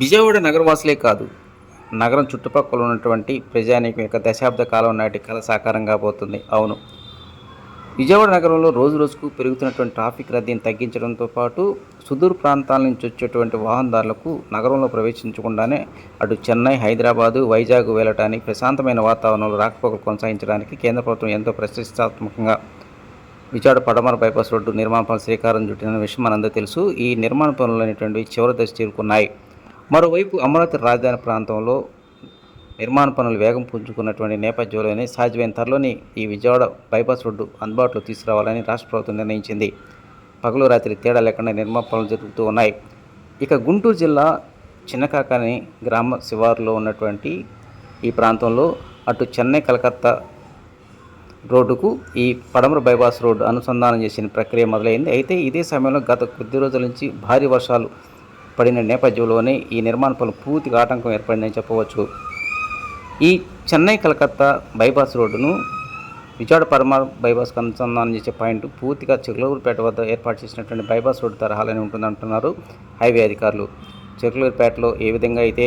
విజయవాడ నగరవాసులే కాదు. నగరం చుట్టుపక్కల ఉన్నటువంటి ప్రజానీకం యొక్క దశాబ్ద కాలం నాటి కళ సాకారం కాబోతుంది అవును. విజయవాడ నగరంలో రోజు రోజుకు పెరుగుతున్నటువంటి ట్రాఫిక్ రద్దీని తగ్గించడంతో పాటు సుదూర ప్రాంతాల నుంచి వచ్చేటువంటి వాహనదారులకు నగరంలో ప్రవేశించకుండానే అటు చెన్నై హైదరాబాదు వైజాగ్ వెళ్ళటానికి ప్రశాంతమైన వాతావరణంలో రాకపోకలు కొనసాగించడానికి కేంద్ర ప్రభుత్వం ఎంతో ప్రతిష్టాత్మకంగా విజయవాడ పడమర బైపాస్ రోడ్డు నిర్మాణ పనులు శ్రీకారం చుట్టిన విషయం మనందరూ తెలుసు. ఈ నిర్మాణ పనులు అనేటువంటివి చివరి దశ చేరుకున్నాయి. మరోవైపు అమరావతి రాజధాని ప్రాంతంలో నిర్మాణ పనులు వేగం పుంజుకున్నటువంటి నేపథ్యంలోనే సాధ్యమైన త్వరలోని ఈ విజయవాడ బైపాస్ రోడ్డు అందుబాటులో తీసుకురావాలని రాష్ట్ర ప్రభుత్వం నిర్ణయించింది. పగలు రాత్రి తేడా లేకుండా నిర్మాణ పనులు జరుగుతూ ఉన్నాయి. ఇక గుంటూరు జిల్లా చిన్నకాకాని గ్రామ శివారులో ఉన్నటువంటి ఈ ప్రాంతంలో అటు చెన్నై కలకత్తా రోడ్డుకు ఈ పడమర బైపాస్ రోడ్డు అనుసంధానం చేసిన ప్రక్రియ మొదలైంది. అయితే ఇదే సమయంలో గత కొద్ది రోజుల నుంచి భారీ వర్షాలు పడిన నేపథ్యంలోనే ఈ నిర్మాణ పనులు పూర్తిగా ఆటంకం ఏర్పడిందని చెప్పవచ్చు. ఈ చెన్నై కలకత్తా బైపాస్ రోడ్డును విజయవాడ పరమ బైపాస్ అనుసంధానం చేసే పాయింట్ పూర్తిగా చిరులూరుపేట వద్ద ఏర్పాటు చేసినటువంటి బైపాస్ రోడ్డు తరహాలోనే ఉంటుందంటున్నారు హైవే అధికారులు. చిరులూరుపేటలో ఏ విధంగా అయితే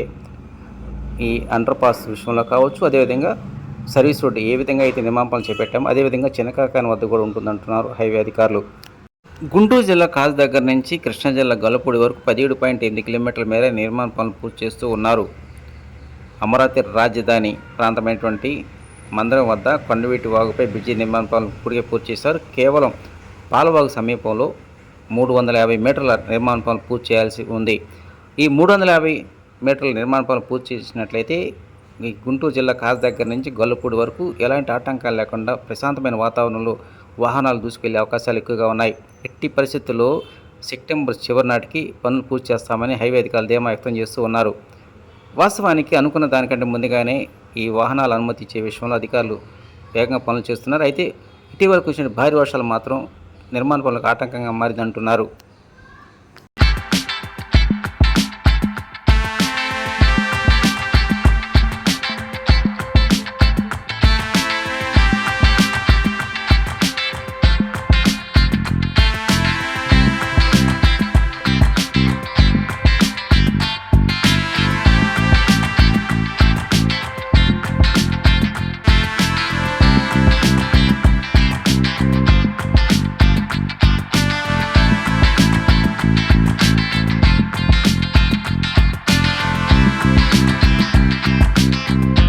ఈ అండర్ పాస్ విషయంలో కావచ్చు అదేవిధంగా సర్వీస్ రోడ్డు ఏ విధంగా అయితే నిర్మాణ పనులు చేపట్టామో అదేవిధంగా చిన్నకాకాని వద్ద కూడా ఉంటుందంటున్నారు హైవే అధికారులు. గుంటూరు జిల్లా కాజ్ దగ్గర నుంచి కృష్ణా జిల్లా గొల్లపూడి వరకు పదిహేడు పాయింట్ ఎనిమిది కిలోమీటర్ల మేర నిర్మాణ పనులు పూర్తి చేస్తూ ఉన్నారు. అమరావతి రాజధాని ప్రాంతమైనటువంటి మందిరం వద్ద కొండవీటి వాగుపై బ్రిడ్జి నిర్మాణ పనులు ఇప్పటికే పూర్తి చేశారు. కేవలం పాలవాగు సమీపంలో మూడు వందల యాభై మీటర్ల నిర్మాణ పనులు పూర్తి చేయాల్సి ఉంది. ఈ మూడు వందల యాభై మీటర్ల నిర్మాణ పనులు పూర్తి చేసినట్లయితే ఈ గుంటూరు జిల్లా కాజ్ దగ్గర నుంచి గొల్లపూడి వరకు ఎలాంటి ఆటంకాలు లేకుండా ప్రశాంతమైన వాతావరణంలో వాహనాలు దూసుకెళ్ళే అవకాశాలు ఎక్కువగా ఉన్నాయి. ఎట్టి పరిస్థితుల్లో సెప్టెంబర్ చివరి నాటికి పనులు పూర్తి చేస్తామని హైవే అధికారులు ధీమా వ్యక్తం చేస్తూ ఉన్నారు. వాస్తవానికి అనుకున్న దానికంటే ముందుగానే ఈ వాహనాలు అనుమతి ఇచ్చే విషయంలో అధికారులు వేగంగా పనులు చేస్తున్నారు. అయితే ఇటీవల కురిసిన భారీ వర్షాలు మాత్రం నిర్మాణ పనులకు ఆటంకంగా మారిందంటున్నారు. Bye.